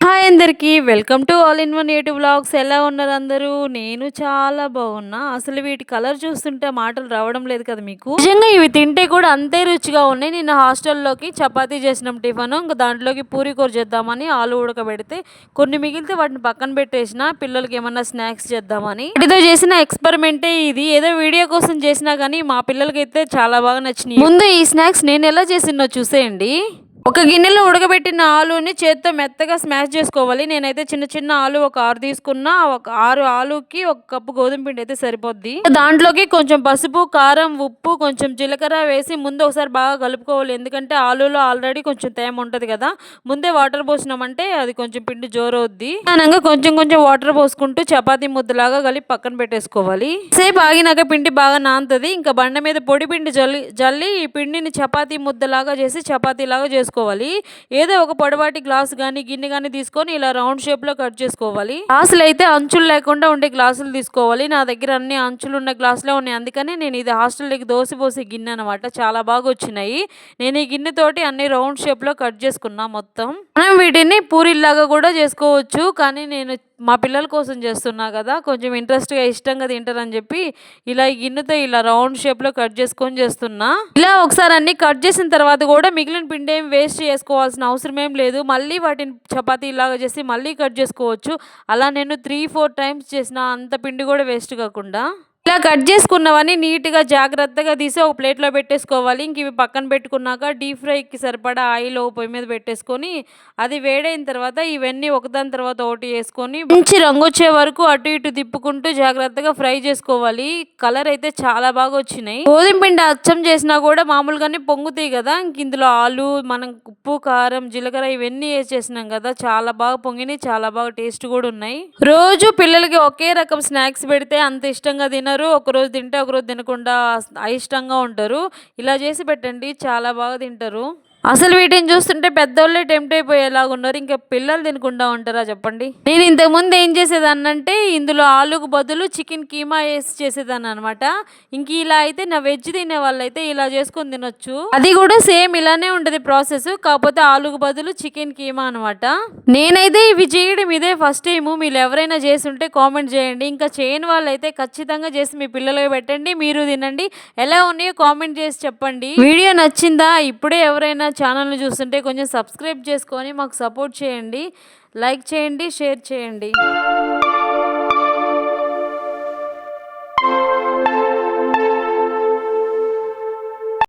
Hi అందరికీ welcome to all in one YouTube blogs ఎలా ఉన్నారు అందరూ? నేను చాలా బాగున్నా. అసలు వీటి కలర్ చూస్తుంటే మాటలు రావడం లేదు కదా మీకు? నిజంగా ఇవి తింటే కూడా అంతే రుచిగా ఉన్నాయి. నిన్న హాస్టల్లోకి చపాతీ చేసినాం టిఫన్. ఇంకా దాంట్లోకి పూరి కూర చేద్దామని ఆలు ఉడకబెడితే కొన్ని మిగిలితే వాటిని పక్కన పెట్టేసిన పిల్లలకి ఏమన్నా స్నాక్స్ చేద్దామని. వీటితో చేసిన ఎక్స్పెరిమెంటే ఇది. ఏదో వీడియో కోసం చేసినా కానీ మా పిల్లలకైతే చాలా బాగా నచ్చినాయి. ముందు ఈ స్నాక్స్ నేను ఎలా చేసినో చూసేయండి. ఒక గిన్నెలో ఉడకబెట్టిన ఆలుని చేత్తో మెత్తగా స్మాష్ చేసుకోవాలి. నేనైతే చిన్న చిన్న ఆలు ఒక ఆరు తీసుకున్నా ఒక ఆరు ఆలుకి ఒక కప్పు గోధుమ పిండి అయితే సరిపోద్ది. దాంట్లోకి కొంచెం పసుపు కారం ఉప్పు కొంచెం జీలకర్ర వేసి ముందు ఒకసారి బాగా కలుపుకోవాలి. ఎందుకంటే ఆలులో ఆల్రెడీ కొంచెం తేమ ఉంటుంది కదా. ముందే వాటర్ పోసినామంటే అది కొంచెం పిండి జోరవుద్ది. అనగా కొంచెం కొంచెం వాటర్ పోసుకుంటూ చపాతీ ముద్దలాగా కలిపి పక్కన పెట్టేసుకోవాలి. సేపు ఆగినాక పిండి బాగా నానుతుంది ఇంకా బండ మీద పొడి పిండి జల్లి జల్లి ఈ పిండిని చపాతీ ముద్దలాగా చేసి చపాతీ లాగా చేసుకోవాలి ఏదో ఒక పొడవాటి గ్లాస్ కానీ గిన్నె కానీ తీసుకొని ఇలా రౌండ్ షేప్లో కట్ చేసుకోవాలి. గ్లాసులు అయితే అంచులు లేకుండా ఉండే గ్లాసులు తీసుకోవాలి. నా దగ్గర అన్ని అంచులు ఉన్న గ్లాసులే ఉన్నాయి. అందుకని నేను ఇది హాస్టల్లోకి దోశ పోసే గిన్నె అనమాట చాలా బాగా వచ్చినాయి. నేను ఈ గిన్నెతోటి అన్ని రౌండ్ షేప్లో కట్ చేసుకున్నా మొత్తం. మనం వీటిని పూరిల్లాగా కూడా చేసుకోవచ్చు. కానీ నేను మా పిల్లల కోసం చేస్తున్నా కదా కొంచెం ఇంట్రెస్ట్గా ఇష్టంగా తింటారని చెప్పి ఇలా గిన్నెతో ఇలా రౌండ్ షేప్లో కట్ చేసుకొని చేస్తున్నా. ఇలా ఒకసారి అన్ని కట్ చేసిన తర్వాత కూడా మిగిలిన పిండి ఏం వేస్ట్ చేసుకోవాల్సిన అవసరం ఏం లేదు. మళ్ళీ వాటిని చపాతీ ఇలాగా చేసి మళ్ళీ కట్ చేసుకోవచ్చు. అలా నేను త్రీ ఫోర్ టైమ్స్ చేసిన అంత పిండి కూడా వేస్ట్ కాకుండా. ఇలా కట్ చేసుకున్నవన్నీ నీట్గా జాగ్రత్తగా తీసి ఒక ప్లేట్లో పెట్టేసుకోవాలి. ఇంక ఇవి పక్కన పెట్టుకున్నాక డీప్ ఫ్రైకి సరిపడా ఆయిల్ ఒక పొయ్యి మీద పెట్టేసుకొని అది వేడైన తర్వాత ఇవన్నీ ఒకదాని తర్వాత ఒకటి వేసుకొని మంచి రంగు వచ్చే వరకు అటు ఇటు తిప్పుకుంటూ జాగ్రత్తగా ఫ్రై చేసుకోవాలి. కలర్ అయితే చాలా బాగా వచ్చినాయి. గోధుమ పిండి అచ్చం చేసినా కూడా మామూలుగానే పొంగుతాయి కదా. ఇంక ఇందులో ఆలు మనం ఉప్పు కారం జీలకర్ర ఇవన్నీ వేసేసినాం కదా. చాలా బాగా పొంగినాయి చాలా బాగా టేస్ట్ కూడా ఉన్నాయి. రోజు పిల్లలకి ఒకే రకం స్నాక్స్ పెడితే అంత ఇష్టంగా తినరు ఒకరోజు తింటే ఒకరోజు తినకుండా అయిష్టంగా ఉంటారు. ఇలా చేసి పెట్టండి చాలా బాగా తింటారు. అసలు వీటిని చూస్తుంటే పెద్దోళ్ళే టెంప్ట్ అయిపోయేలాగా ఉన్నారు. ఇంకా పిల్లలు తినకుండా ఉంటారా చెప్పండి? నేను ఇంతకుముందు ఏం చేసేదాన్ని అంటే ఇందులో ఆలుకు బదులు చికెన్ కీమా వేసి చేసేదాన్ని అనమాట ఇంక ఇలా అయితే నా వెజ్ తినే వాళ్ళైతే ఇలా చేసుకొని తినొచ్చు. అది కూడా సేమ్ ఇలానే ఉంటది ప్రాసెస్ కాకపోతే ఆలుకు బదులు చికెన్ కీమా అనమాట నేనైతే ఇవి చేయడం ఇదే ఫస్ట్ టైం మీరు ఎవరైనా చేసి ఉంటే కామెంట్ చేయండి. ఇంకా చేయని వాళ్ళైతే ఖచ్చితంగా చేసి మీ పిల్లలకి పెట్టండి. మీరు తినండి. ఎలా ఉన్నాయో కామెంట్ చేసి చెప్పండి. వీడియో నచ్చిందా? ఇప్పుడే ఎవరైనా ఛానల్ని చూస్తుంటే కొంచెం సబ్స్క్రైబ్ చేసుకొని మాకు సపోర్ట్ చేయండి లైక్ చేయండి షేర్ చేయండి.